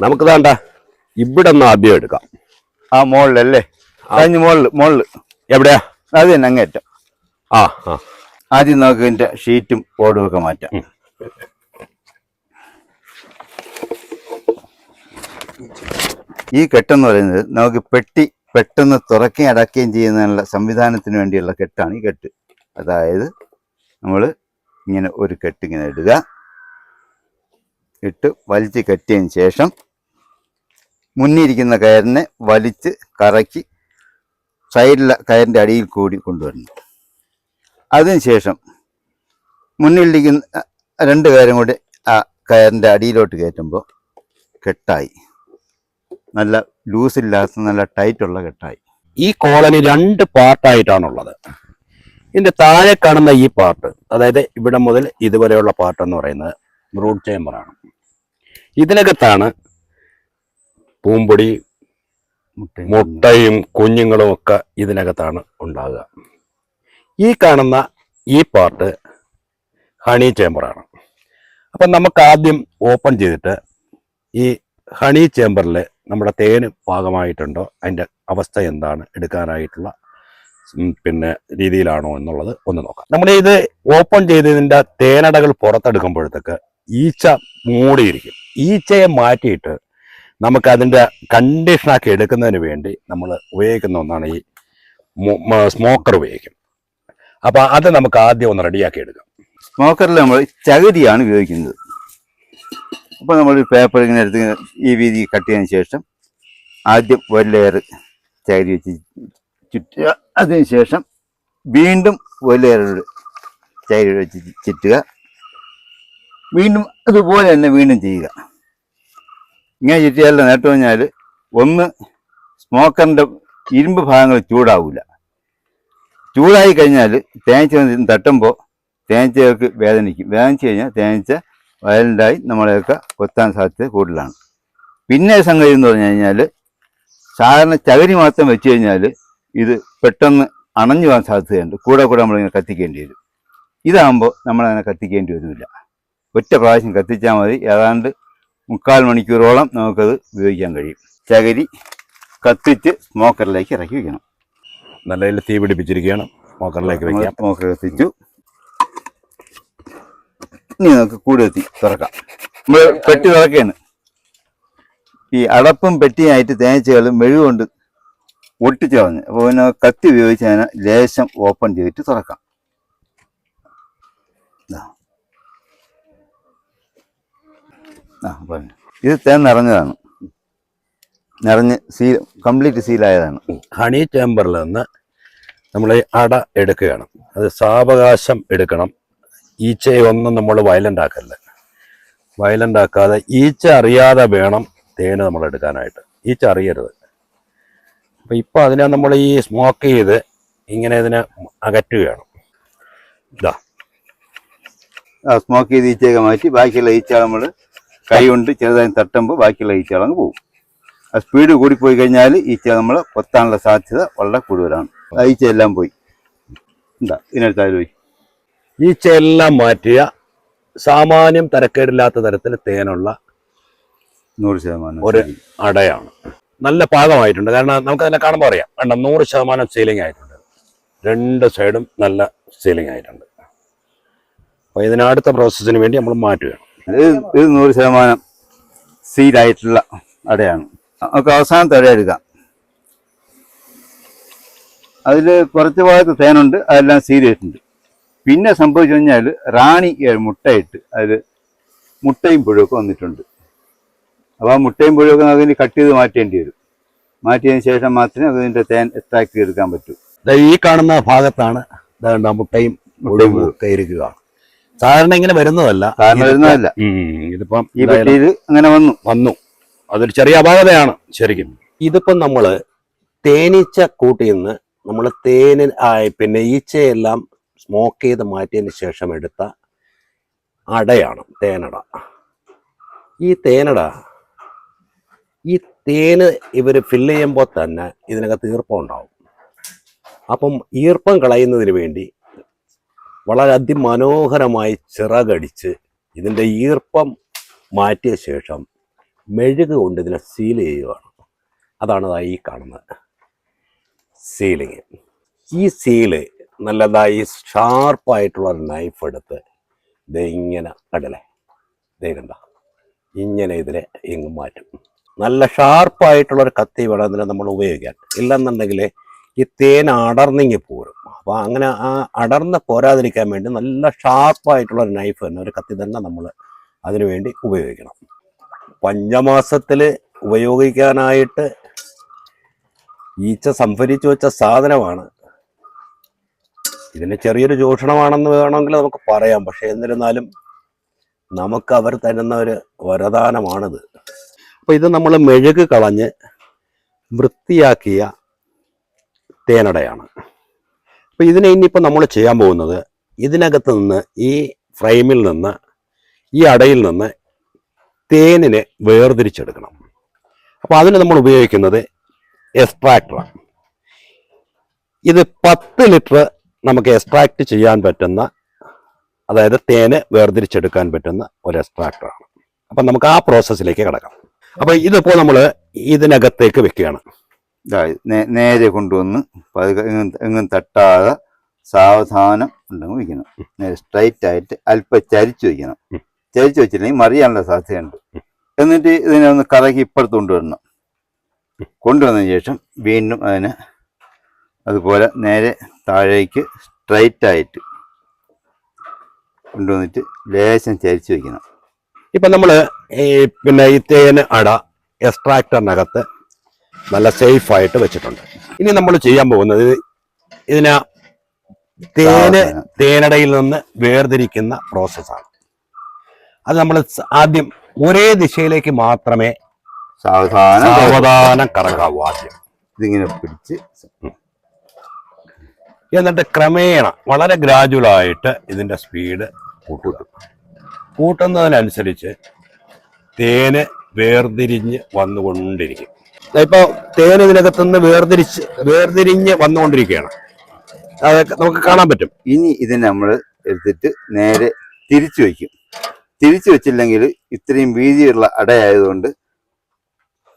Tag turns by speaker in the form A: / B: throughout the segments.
A: നമുക്ക് വേണ്ട. ഇവിടെ ഒന്ന് ആദ്യം എടുക്കാം.
B: ആ മുകളിലല്ലേ കഴിഞ്ഞ് മുകളിൽ മുകളിൽ
A: എവിടെയാ?
B: അത് തന്നെ അങ്ങേറ്റം
A: ആ ആ.
B: ആദ്യം നമുക്ക് ഇതിന്റെ ഷീറ്റും ബോർഡും ഒക്കെ മാറ്റാം. ഈ കെട്ടെന്ന് പറയുന്നത് നമുക്ക് പെട്ടി പെട്ടെന്ന് തുറക്കുകയും അടക്കുകയും ചെയ്യുന്നതിനുള്ള സംവിധാനത്തിന് വേണ്ടിയുള്ള കെട്ടാണ് ഈ കെട്ട്. അതായത് നമ്മൾ ഇങ്ങനെ ഒരു കെട്ടിങ്ങനെ ഇടുക. ഇട്ട് വലിച്ച് കെട്ടിയതിന് ശേഷം മുന്നിരിക്കുന്ന കയറിനെ വലിച്ച് കറക്കി സൈഡിലെ കയറിന്റെ അടിയിൽ കൂടി കൊണ്ടുവരണം അതിനുശേഷം മുന്നിലിരിക്കുന്ന രണ്ട് കയറും കൂടി ആ കയറിന്റെ അടിയിലോട്ട് കയറ്റുമ്പോൾ കെട്ടായി. നല്ല ലൂസ് ലൂസില്ലാത്ത നല്ല ടൈറ്റുള്ള കെട്ടായി.
A: ഈ കോളനി രണ്ട് പാർട്ടായിട്ടാണുള്ളത്. ഇതിന്റെ താഴെ കാണുന്ന ഈ പാർട്ട് അതായത് ഇവിടെ മുതൽ ഇതുവരെയുള്ള പാർട്ട് എന്ന് പറയുന്നത് ബ്രൂഡ് ചേമ്പറാണ്. ഇതിനകത്താണ് പൂമ്പൊടി
B: മുട്ടയും
A: കുഞ്ഞുങ്ങളും. ഒക്കെ ഇതിനകത്താണ് ഉണ്ടാകുക ഈ കാണുന്ന ഈ പാർട്ട് ഹണി ചേമ്പറാണ്. അപ്പം നമുക്ക് ആദ്യം ഓപ്പൺ ചെയ്തിട്ട് ഈ ഹണി ചേമ്പറിൽ നമ്മുടെ തേന് പാകമായിട്ടുണ്ടോ അതിന്റെ അവസ്ഥ എന്താണ് എടുക്കാനായിട്ടുള്ള പിന്നെ രീതിയിലാണോ എന്നുള്ളത് ഒന്ന് നോക്കാം. നമ്മൾ ഇത് ഓപ്പൺ ചെയ്തതിന്റെ തേനടകൾ പുറത്തെടുക്കുമ്പോഴത്തേക്ക് ഈച്ച മൂടിയിരിക്കും. ഈച്ചയെ മാറ്റിയിട്ട് നമുക്ക് അതിന്റെ കണ്ടീഷനാക്കി എടുക്കുന്നതിന് വേണ്ടി നമ്മൾ ഉപയോഗിക്കുന്ന ഒന്നാണ് ഈ സ്മോക്കർ ഉപയോഗിക്കും. അപ്പോൾ അത് നമുക്ക് ആദ്യം ഒന്ന് റെഡിയാക്കി എടുക്കാം.
B: സ്മോക്കറിൽ നമ്മൾ ചകിരിയാണ് ഉപയോഗിക്കുന്നത്. അപ്പോൾ നമ്മൾ പേപ്പർ ഇങ്ങനെ എടുത്ത് ഈ വീതി കട്ട് ചെയ്തതിന് ശേഷം ആദ്യം ഒരു ലെയർ ചകിരി വെച്ച് ചുറ്റുക. അതിന് ശേഷം വീണ്ടും ഒരു ലെയർ ചകിരി വെച്ച് ചുറ്റുക. വീണ്ടും അതുപോലെ തന്നെ വീണ്ടും ചെയ്യുക. ഇങ്ങനെ ചുറ്റിയാലുള്ള നേട്ടം പറഞ്ഞാൽ ഒന്ന് സ്മോക്കറിന്റെ ഇരുമ്പ് ഭാഗങ്ങൾ ചൂടാവില്ല ചൂടായി കഴിഞ്ഞാൽ വന്ന് തട്ടുമ്പോൾ തേനീച്ചകൾക്ക് വേദനിക്കും. വേദനിച്ച് കഴിഞ്ഞാൽ തേനീച്ച വയലന്റായി നമ്മളെയൊക്കെ കൊത്താൻ സാധ്യത കൂടുതലാണ്. പിന്നെ സംഗതി എന്ന് പറഞ്ഞു കഴിഞ്ഞാൽ സാധാരണ ചകരി മാത്രം വെച്ച് കഴിഞ്ഞാൽ ഇത് പെട്ടെന്ന് അണഞ്ഞു പോകാൻ സാധ്യതയുണ്ട്. കൂടെ കൂടെ നമ്മളിങ്ങനെ കത്തിക്കേണ്ടി വരും. ഇതാകുമ്പോൾ നമ്മളങ്ങനെ കത്തിക്കേണ്ടി വരുന്നില്ല ഒറ്റ പ്രാവശ്യം കത്തിച്ചാൽ മതി. ഏതാണ്ട് മുക്കാൽ മണിക്കൂറോളം നമുക്കത് ഉപയോഗിക്കാൻ കഴിയും. ചകിരി കത്തിച്ച് സ്മോക്കറിലേക്ക് ഇറക്കി വയ്ക്കണം
A: നല്ല തീ പിടിപ്പിച്ചിരിക്കുകയാണ്. സ്മോക്കറിലേക്ക് വെക്കാം.
B: സ്മോക്കർ കത്തിച്ചു ഇനി നമുക്ക് കൂടെ എത്തി തുറക്കാം. നമ്മൾ പെട്ടി തുറക്കുകയാണ്. ഈ അടപ്പും പെട്ടിയായിട്ട് തേനീച്ചകൾ മെഴുകൊണ്ട് ഒട്ടിച്ചു കളഞ്ഞു അപ്പോൾ പിന്നെ കത്തി ഉപയോഗിച്ച് അതിനെ ലേശം ഓപ്പൺ ചെയ്തിട്ട് തുറക്കാം. ആ പറഞ്ഞു. ഇത് തേൻ നിറഞ്ഞതാണ്. നിറഞ്ഞ് സീൽ കംപ്ലീറ്റ് സീലായതാണ്.
A: ഹണി ചേമ്പറിൽ നിന്ന് നമ്മൾ ഈ അട എടുക്കുകയാണ്. അത് സാവകാശം എടുക്കണം. ഈച്ചയെ ഒന്നും നമ്മൾ വയലന്റ് ആക്കല്ല. വയലന്റ് ആക്കാതെ ഈച്ച അറിയാതെ വേണം തേന് നമ്മൾ എടുക്കാനായിട്ട്. ഈച്ച അറിയരുത്. അപ്പം ഇപ്പോൾ അതിനെ നമ്മൾ ഈ സ്മോക്ക് ചെയ്ത് ഇങ്ങനെ ഇതിനെ അകറ്റുകയാണ്. ഇതാ.
B: സ്മോക്ക് ചെയ്ത് ഈച്ചയൊക്കെ മാറ്റി ബാക്കിയുള്ള ഈച്ച നമ്മൾ കൈ കൊണ്ട് ചെറുതായി തട്ടുമ്പോൾ ബാക്കിയുള്ള ഈച്ചകൾ അങ്ങ് പോകും ആ സ്പീഡ് കൂടിപ്പോയി കഴിഞ്ഞാൽ ഈച്ച നമ്മൾ കൊത്താനുള്ള സാധ്യത വളരെ കൂടുതലാണ്. ആ ഈച്ച എല്ലാം പോയി. എന്താ ഇതിനടുത്തായാലും പോയി?
A: ഈച്ചയെല്ലാം മാറ്റിയ സാമാന്യം തരക്കേടില്ലാത്ത തരത്തിൽ തേനുള്ള
B: നൂറ് ശതമാനം
A: ഒരു അടയാണ്. നല്ല പാകമായിട്ടുണ്ട്. കാരണം നമുക്ക് അതിനെ കാണുമ്പോൾ അറിയാം. വേണ്ട നൂറ് ശതമാനം സീലിംഗ് ആയിട്ടുണ്ട്. രണ്ട് സൈഡും നല്ല സീലിംഗ് ആയിട്ടുണ്ട്. അപ്പോൾ ഇതിനടുത്ത പ്രോസസ്സിന് വേണ്ടി നമ്മൾ മാറ്റുകയാണ്.
B: ഇത് നൂറ് ശതമാനം സീലായിട്ടുള്ള അടയാണ്. നമുക്ക് അവസാനത്തെ അട എടുക്കാം. അതിൽ കുറച്ച് ഭാഗത്ത് തേനുണ്ട് അതെല്ലാം സീലായിട്ടുണ്ട് പിന്നെ സംഭവിച്ചു കഴിഞ്ഞാൽ റാണി മുട്ടയിട്ട് അതിൽ മുട്ടയും പുഴുവൊക്കെ വന്നിട്ടുണ്ട്. അപ്പോൾ ആ മുട്ടയും പുഴുവൊക്കെ അതിന് കട്ട് ചെയ്ത് മാറ്റേണ്ടി വരും. മാറ്റിയതിന് ശേഷം മാത്രമേ അതിന്റെ തേൻ എക്സ്ട്രാക്ട് ചെയ്തെടുക്കാൻ പറ്റൂ.
A: ഈ കാണുന്ന ഭാഗത്താണ് മുട്ടയും
B: മുട്ടയും
A: ഇരിക്കുക. സാധാരണ ഇങ്ങനെ വരുന്നതല്ല.
B: കാരണം വരുന്നതല്ല.
A: ഇതിപ്പം
B: ഈ പെട്ടിയിൽ അങ്ങനെ വന്നു.
A: വന്നു. അതൊരു ചെറിയ അപാകതയാണ് ശരിക്കും. ഇതിപ്പം നമ്മൾ തേനീച്ച കൂട്ടിൽ നിന്ന് നമ്മൾ തേന് ആ, പിന്നെ ഈച്ചയെല്ലാം സ്മോക്ക് ചെയ്ത് മാറ്റിയതിന് ശേഷം എടുത്ത അടയാണ് തേനട. ഈ തേനട ഈ തേന് ഇവർ ഫില്ല് ചെയ്യുമ്പോൾ തന്നെ ഇതിനകത്ത് ഈർപ്പം ഉണ്ടാവും. അപ്പം ഈർപ്പം കളയുന്നതിന് വേണ്ടി വളരെ അതിമനോഹരമായി ചിറകടിച്ച് ഇതിന്റെ ഈർപ്പം മാറ്റിയ ശേഷം മെഴുക് കൊണ്ട് ഇതിനെ സീൽ ചെയ്യുകയാണ് അതാണ് ഈ കാണുന്നത് സീലിങ് ഈ സീൽ നല്ലതായി ഷാർപ്പായിട്ടുള്ള നൈഫ് എടുത്ത് ഇത് ഇങ്ങനെ കടലേ. കണ്ട? ഇങ്ങനെ ഇതിനെ ഇങ്ങ് മാറ്റും. നല്ല ഷാർപ്പായിട്ടുള്ളൊരു കത്തി വേണം ഇതിനെ നമ്മൾ ഉപയോഗിക്കാൻ. ഇല്ലെന്നുണ്ടെങ്കിൽ ഈ തേൻ അടർന്നിങ്ങി പോരും. അപ്പോൾ അങ്ങനെ ആ അടർന്ന് പോരാതിരിക്കാൻ വേണ്ടി നല്ല ഷാർപ്പായിട്ടുള്ള ഒരു നൈഫ് തന്നെ ഒരു കത്തി തന്നെ നമ്മൾ അതിനു വേണ്ടി ഉപയോഗിക്കണം. പഞ്ചമാസത്തിൽ ഉപയോഗിക്കാനായിട്ട് ഈച്ച സംഭരിച്ചു വെച്ച സാധനമാണ്. ഇതിന് ചെറിയൊരു ചൂഷണമാണെന്ന് വേണമെങ്കിൽ നമുക്ക് പറയാം. പക്ഷെ എന്നിരുന്നാലും നമുക്ക് അവർ തരുന്ന ഒരു വരദാനമാണിത്. അപ്പോൾ ഇത് നമ്മൾ മെഴുക് കളഞ്ഞ് വൃത്തിയാക്കിയ തേനടയാണ്. അപ്പോൾ ഇതിനെ ഇനിയിപ്പോൾ നമ്മൾ ചെയ്യാൻ പോകുന്നത് ഇതിനകത്ത് നിന്ന് ഈ ഫ്രെയിമിൽ നിന്ന് ഈ അടയിൽ നിന്ന് തേനിനെ വേർതിരിച്ചെടുക്കണം. അപ്പോൾ അതിന് നമ്മൾ ഉപയോഗിക്കുന്നത് എക്സ്ട്രാക്ടറാണ് ഇത് പത്ത് ലിറ്റർ നമുക്ക് എക്സ്ട്രാക്ട് ചെയ്യാൻ പറ്റുന്ന അതായത് തേന് വേർതിരിച്ചെടുക്കാൻ പറ്റുന്ന ഒരു എക്സ്ട്രാക്ടറാണ് അപ്പം നമുക്ക് ആ പ്രോസസ്സിലേക്ക് കിടക്കാം. അപ്പോൾ ഇതിപ്പോൾ നമ്മൾ ഇതിനകത്തേക്ക് വെക്കുകയാണ്.
B: നേരെ കൊണ്ടുവന്ന് എങ്ങും തട്ടാതെ സാവധാനം ഉണ്ടെങ്കിൽ വയ്ക്കണം. നേരെ സ്ട്രൈറ്റ് ആയിട്ട് അല്പം ചരിച്ചു വയ്ക്കണം. ചരിച്ചു വെച്ചില്ലെങ്കിൽ മറിയാനുള്ള സാധ്യതയുണ്ട്. എന്നിട്ട് ഇതിനെ ഒന്ന് കറക്കി ഇപ്പുറത്ത് കൊണ്ടുവരണം. കൊണ്ടുവന്നതിന് ശേഷം വീണ്ടും അതിനെ അതുപോലെ നേരെ താഴേക്ക് സ്ട്രൈറ്റ് ആയിട്ട് കൊണ്ടുവന്നിട്ട് ലേശം ചരിച്ചു വയ്ക്കണം.
A: ഇപ്പം നമ്മൾ ഈ പിന്നെ ഈ തേന് അട എക്സ്ട്രാക്ടറിനകത്ത് നല്ല സേഫായിട്ട് വെച്ചിട്ടുണ്ട്. ഇനി നമ്മൾ ചെയ്യാൻ പോകുന്നത് ഇതിനെ തേന്. തേനടയിൽ നിന്ന് വേർതിരിക്കുന്ന പ്രോസസ്സാണ് അത് നമ്മൾ ആദ്യം ഒരേ ദിശയിലേക്ക് മാത്രമേ
B: സാവധാനം
A: സാവധാനം കറങ്ങാവൂ ആദ്യം.
B: ഇതിങ്ങനെ പിടിച്ച്
A: എന്നിട്ട് ക്രമേണ വളരെ ഗ്രാജുവലായിട്ട് ഇതിന്റെ സ്പീഡ് കൂട്ടുക കൂട്ടുന്നതിനനുസരിച്ച് തേന് വേർതിരിഞ്ഞ് വന്നുകൊണ്ടിരിക്കും. ഇപ്പൊ തേൻ ഇതിനകത്ത് നിന്ന് വേർതിരിച്ച് വേർതിരിഞ്ഞ് വന്നുകൊണ്ടിരിക്കുകയാണ്. അതൊക്കെ നമുക്ക് കാണാൻ പറ്റും.
B: ഇനി ഇതിനെ നമ്മൾ എടുത്തിട്ട് നേരെ തിരിച്ചു വയ്ക്കും. തിരിച്ചു വെച്ചില്ലെങ്കിൽ ഇത്രയും വീതിയുള്ള അടയായതുകൊണ്ട്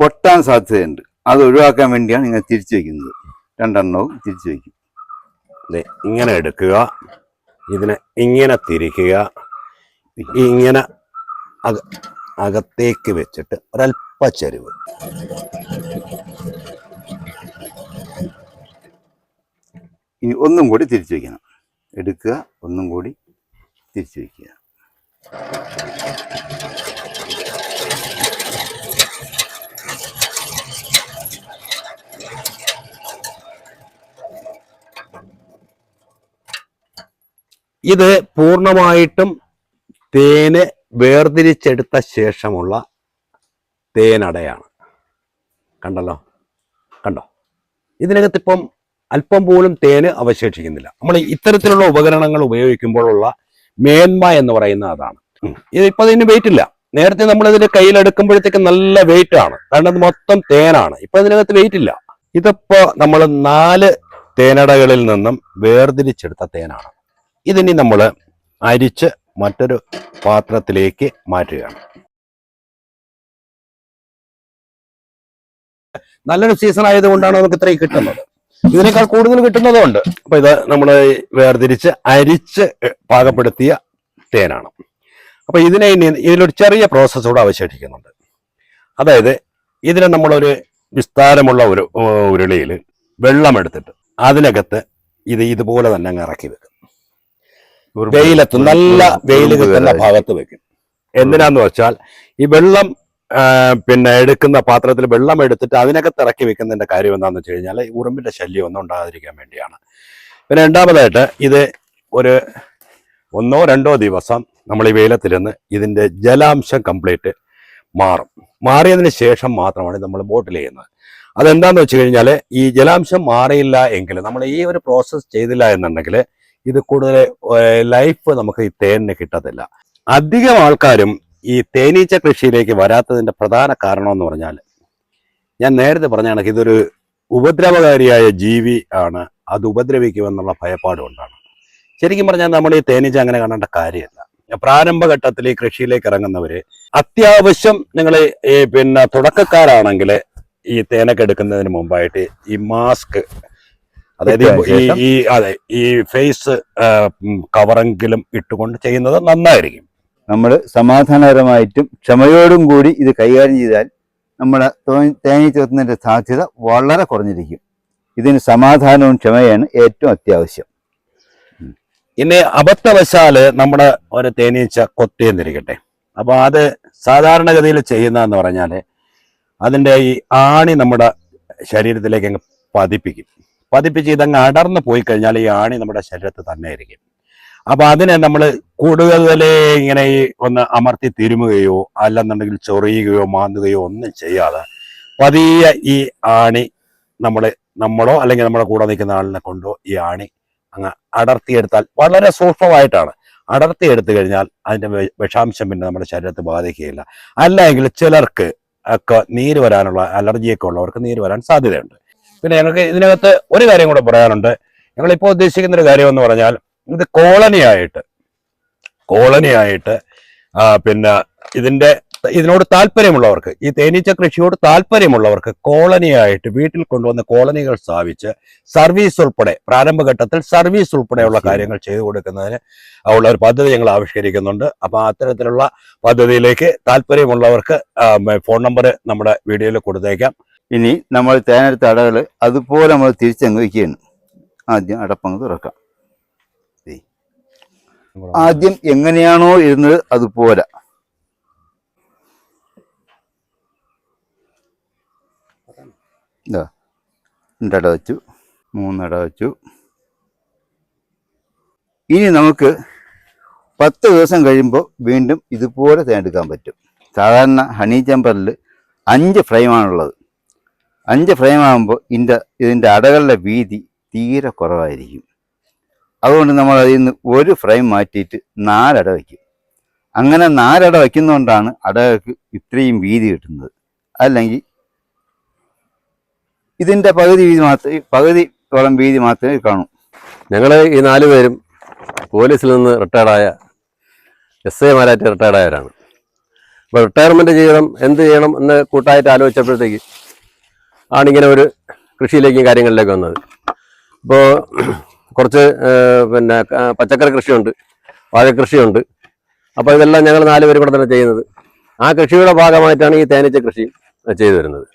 B: പൊട്ടാൻ സാധ്യതയുണ്ട്. അത് ഒഴിവാക്കാൻ വേണ്ടിയാണ് ഇങ്ങനെ തിരിച്ചു വയ്ക്കുന്നത്. രണ്ടെണ്ണവും തിരിച്ചു വയ്ക്കും.
A: അതെ ഇങ്ങനെ എടുക്കുക. ഇതിനെ ഇങ്ങനെ തിരിക്കുക. ഇങ്ങനെ അക അകത്തേക്ക് വെച്ചിട്ട് ഒരല്പ ചരിവ്
B: ഇനി ഒന്നും കൂടി തിരിച്ചു വയ്ക്കണം. എടുക്കുക ഒന്നും കൂടി തിരിച്ചു വയ്ക്കുക.
A: ഇത് പൂർണമായിട്ടും തേന് വേർതിരിച്ചെടുത്ത ശേഷമുള്ള തേനടയാണ്. കണ്ടല്ലോ? കണ്ടോ? ഇതിനകത്ത് ഇപ്പം അല്പം പോലും തേന് അവശേഷിക്കുന്നില്ല. നമ്മൾ ഇത്തരത്തിലുള്ള ഉപകരണങ്ങൾ ഉപയോഗിക്കുമ്പോഴുള്ള മേന്മ എന്ന് പറയുന്ന അതാണ്. ഇതിപ്പോൾ ഇതിപ്പോ ഇതിന് വെയിറ്റ് ഇല്ല. നേരത്തെ നമ്മൾ ഇതിന്റെ കയ്യിലെടുക്കുമ്പോഴത്തേക്ക് നല്ല വെയിറ്റ് ആണ്. കാരണം അത് മൊത്തം തേനാണ്. ഇപ്പൊ ഇതിനകത്ത് വെയിറ്റ് ഇല്ല. ഇതിപ്പോ നമ്മൾ നാല് തേനടകളിൽ നിന്നും വേർതിരിച്ചെടുത്ത തേനാണ്. ഇതിനി നമ്മൾ അരിച്ച് മറ്റൊരു പാത്രത്തിലേക്ക് മാറ്റുകയാണ്. നല്ലൊരു സീസൺ ആയതുകൊണ്ടാണ് നമുക്ക് ഇത്രയും കിട്ടുന്നത്. ഇതിനേക്കാൾ കൂടുതൽ കിട്ടുന്നതുണ്ട് അപ്പൊ ഇത് നമ്മൾ വേർതിരിച്ച് അരിച്ച് പാകപ്പെടുത്തിയ തേനാണ്. അപ്പൊ ഇതിനെ ഇനി ഇതിലൊരു ചെറിയ പ്രോസസ്സ് കൂടെ അവശേഷിക്കുന്നുണ്ട്. അതായത് ഇതിനെ നമ്മളൊരു വിസ്താരമുള്ള ഒരു ഉരുളിയിൽ വെള്ളമെടുത്തിട്ട് അതിനകത്ത് ഇത് ഇതുപോലെ തന്നെ അങ്ങ് ഇറക്കി വെക്കും. വെയിലത്ത് നല്ല വെയിൽ കിട്ടുന്ന ഭാഗത്ത് വെക്കും. എന്തിനാന്ന് വെച്ചാൽ ഈ വെള്ളം പിന്നെ എടുക്കുന്ന പാത്രത്തിൽ വെള്ളം എടുത്തിട്ട് അതിനകത്ത് ഇറക്കി വെക്കുന്നതിന്റെ കാര്യം എന്താണെന്ന് വെച്ച് കഴിഞ്ഞാൽ ഉറുമ്പിന്റെ ശല്യം ഒന്നും ഉണ്ടാകാതിരിക്കാൻ വേണ്ടിയാണ്. പിന്നെ രണ്ടാമതായിട്ട് ഇത് ഒരു ഒന്നോ രണ്ടോ ദിവസം നമ്മൾ ഈ വെയിലത്തിരുന്ന് ഇതിന്റെ ജലാംശം കംപ്ലീറ്റ് മാറും. മാറിയതിന് ശേഷം മാത്രമാണ് നമ്മൾ ബോട്ടിൽ ചെയ്യുന്നത്. അതെന്താന്ന് വെച്ച് കഴിഞ്ഞാൽ ഈ ജലാംശം മാറിയില്ല എങ്കിൽ നമ്മൾ ഈ ഒരു പ്രോസസ്സ് ചെയ്തില്ല എന്നുണ്ടെങ്കിൽ ഇത് കൂടുതൽ ലൈഫ് നമുക്ക് ഈ തേനിന് കിട്ടത്തില്ല. അധികം ആൾക്കാരും ഈ തേനീച്ച കൃഷിയിലേക്ക് വരാത്തതിന്റെ പ്രധാന കാരണമെന്ന് പറഞ്ഞാൽ ഞാൻ നേരത്തെ പറഞ്ഞ കണക്ക് ഇതൊരു ഉപദ്രവകാരിയായ ജീവി ആണ്. അത് ഉപദ്രവിക്കുമെന്നുള്ള ഭയപ്പാട് കൊണ്ടാണ്. ശരിക്കും പറഞ്ഞാൽ നമ്മൾ ഈ തേനീച്ച അങ്ങനെ കാണേണ്ട കാര്യമല്ല. പ്രാരംഭഘട്ടത്തിൽ ഈ കൃഷിയിലേക്ക് ഇറങ്ങുന്നവർ അത്യാവശ്യം നിങ്ങൾ ഈ പിന്നെ തുടക്കക്കാരാണെങ്കിൽ ഈ തേനൊക്കെ എടുക്കുന്നതിന് മുമ്പായിട്ട് ഈ മാസ്ക് അതായത് ഈ- ഈ ഈ അതെ ഈ ഫേസ് കവറെങ്കിലും ഇട്ടുകൊണ്ട് ചെയ്യുന്നത് നന്നായിരിക്കും.
B: നമ്മൾ സമാധാനപരമായിട്ടും ക്ഷമയോടും കൂടി ഇത് കൈകാര്യം ചെയ്താൽ നമ്മുടെ തേനീച്ചത്തിന്റെ സാധ്യത വളരെ കുറഞ്ഞിരിക്കും. ഇതിന് സമാധാനവും ക്ഷമയാണ് ഏറ്റവും അത്യാവശ്യം.
A: ഇനി അബദ്ധവശാൽ നമ്മുടെ ഒരു തേനീച്ച കൊത്തിയെന്നിരിക്കട്ടെ. അപ്പോൾ അത് സാധാരണഗതിയിൽ ചെയ്യുന്നതെന്ന് പറഞ്ഞാൽ അതിന്റെ ഈ ആണി നമ്മുടെ ശരീരത്തിലേക്ക് അങ്ങ് പതിപ്പിക്കും. പതിപ്പിച്ച് ഇതങ്ങ് അടർന്നു പോയി കഴിഞ്ഞാൽ ഈ ആണി നമ്മുടെ ശരീരത്ത് തന്നെ ആയിരിക്കും. അപ്പൊ അതിനെ നമ്മൾ കൂടുതൽ ഇങ്ങനെ ഒന്ന് അമർത്തി തിരുമുകയോ അല്ലെന്നുണ്ടെങ്കിൽ ചൊറിയുകയോ മാന്തുകയോ ഒന്നും ചെയ്യാതെ പതിയെ ഈ ആണി നമ്മളെ നമ്മളോ അല്ലെങ്കിൽ നമ്മുടെ കൂടെ നിൽക്കുന്ന ആളിനെ കൊണ്ടോ ഈ ആണി അങ്ങ് അടർത്തിയെടുത്താൽ വളരെ സൂക്ഷ്മമായിട്ടാണ്. അടർത്തിയെടുത്തു കഴിഞ്ഞാൽ അതിന്റെ വിഷാംശം പിന്നെ നമ്മുടെ ശരീരത്തെ ബാധിക്കുകയില്ല. അല്ലെങ്കിൽ ചിലർക്ക് ഒക്കെ നീര് വരാനുള്ള അലർജിയൊക്കെ ഉള്ളവർക്ക് നീര് വരാൻ സാധ്യതയുണ്ട്. പിന്നെ ഞങ്ങൾക്ക് ഇതിനകത്ത് ഒരു കാര്യം കൂടെ പറയാനുണ്ട്. ഞങ്ങളിപ്പോൾ ഉദ്ദേശിക്കുന്ന ഒരു കാര്യം എന്ന് പറഞ്ഞാൽ ഇത് കോളനിയായിട്ട്. കോളനിയായിട്ട് പിന്നെ ഇതിന്റെ ഇതിനോട് താല്പര്യമുള്ളവർക്ക് ഈ തേനീച്ച കൃഷിയോട് താല്പര്യമുള്ളവർക്ക് കോളനിയായിട്ട് വീട്ടിൽ കൊണ്ടുവന്ന് കോളനികൾ സ്ഥാപിച്ച് സർവീസ് ഉൾപ്പെടെ പ്രാരംഭഘട്ടത്തിൽ സർവീസ് ഉൾപ്പെടെയുള്ള കാര്യങ്ങൾ ചെയ്തു കൊടുക്കുന്നതിന് ഉള്ള ഒരു പദ്ധതി ഞങ്ങൾ ആവിഷ്കരിക്കുന്നുണ്ട്. അപ്പൊ അത്തരത്തിലുള്ള പദ്ധതിയിലേക്ക് താല്പര്യമുള്ളവർക്ക് ഫോൺ നമ്പർ നമ്മുടെ വീഡിയോയിൽ കൊടുത്തേക്കാം.
B: ഇനി നമ്മൾ തേനെടുത്ത അടകൾ അതുപോലെ നമ്മൾ തിരിച്ചങ്ങ് വയ്ക്കുകയാണ്. ആദ്യം അടപ്പങ്ങ് തുറക്കാം. ആദ്യം എങ്ങനെയാണോ ഇരുന്നത് അതുപോലെ രണ്ടട വെച്ചു മൂന്നട വെച്ചു. ഇനി നമുക്ക് പത്ത് ദിവസം കഴിയുമ്പോൾ വീണ്ടും ഇതുപോലെ തേനെടുക്കാൻ പറ്റും. സാധാരണ ഹണി ചെമ്പറിൽ അഞ്ച് ഫ്രെയിമാണുള്ളത്. അഞ്ച് ഫ്രെയിം ആകുമ്പോൾ ഇതിന്റെ ഇതിന്റെ അടകളുടെ വീതി തീരെ കുറവായിരിക്കും. അതുകൊണ്ട് നമ്മൾ അതിൽ നിന്ന് ഒരു ഫ്രെയിം മാറ്റിയിട്ട് നാലട വയ്ക്കും. അങ്ങനെ നാലട വയ്ക്കുന്നതുകൊണ്ടാണ് അടകൾക്ക് ഇത്രയും വീതി കിട്ടുന്നത്. അല്ലെങ്കിൽ ഇതിന്റെ പകുതി വീതി മാത്രമേ പകുതിയോളം വീതി മാത്രമേ കാണൂ.
C: ഞങ്ങൾ ഈ നാല് പേരും പോലീസിൽ നിന്ന് റിട്ടയർഡായ എസ് ഐമാരായിട്ട് റിട്ടയർഡായവരാണ് അപ്പോൾ റിട്ടയർമെന്റ് ജീവിതം എന്ത് ചെയ്യണം എന്ന് കൂട്ടായിട്ട് ആലോചിച്ചപ്പോഴത്തേക്ക് ആണിങ്ങനെ ഒരു കൃഷിയിലേക്കും കാര്യങ്ങളിലേക്കും വന്നത്. ഇപ്പോൾ കുറച്ച് പിന്നെ പച്ചക്കറി കൃഷിയുണ്ട്. വാഴക്കൃഷിയുണ്ട് അപ്പോൾ ഇതെല്ലാം ഞങ്ങൾ നാല് പേരും കൂടെ തന്നെ ചെയ്യുന്നത്. ആ കൃഷിയുടെ ഭാഗമായിട്ടാണ് ഈ തേനീച്ച കൃഷി ചെയ്തു വരുന്നത്.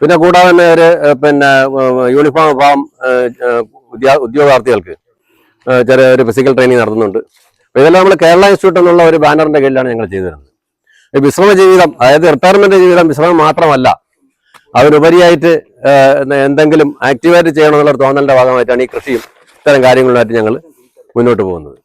C: പിന്നെ കൂടാതെ തന്നെ ഒരു പിന്നെ യൂണിഫോം ഉദ്യോ- ഉദ്യോഗാർത്ഥികൾക്ക് ചെറിയ ഒരു ഫിസിക്കൽ ട്രെയിനിങ് നടത്തുന്നുണ്ട്. അപ്പോൾ ഇതെല്ലാം നമ്മൾ കേരള ഇൻസ്റ്റിറ്റ്യൂട്ട് എന്നുള്ള ഒരു ബാനറിന്റെ കീഴിലാണ് ഞങ്ങൾ ചെയ്തു തരുന്നത് വിശ്രമ ജീവിതം അതായത് റിട്ടയർമെന്റ് ജീവിതം വിശ്രമം മാത്രമല്ല അതിനുപരിയായിട്ട് എന്തെങ്കിലും ആക്റ്റീവായിട്ട് ചെയ്യണമെന്നുള്ള തോന്നലിന്റെ ഭാഗമായിട്ടാണ് ഈ കൃഷിയും ഇത്തരം കാര്യങ്ങളുമായിട്ട് ഞങ്ങൾ മുന്നോട്ട് പോകുന്നത്.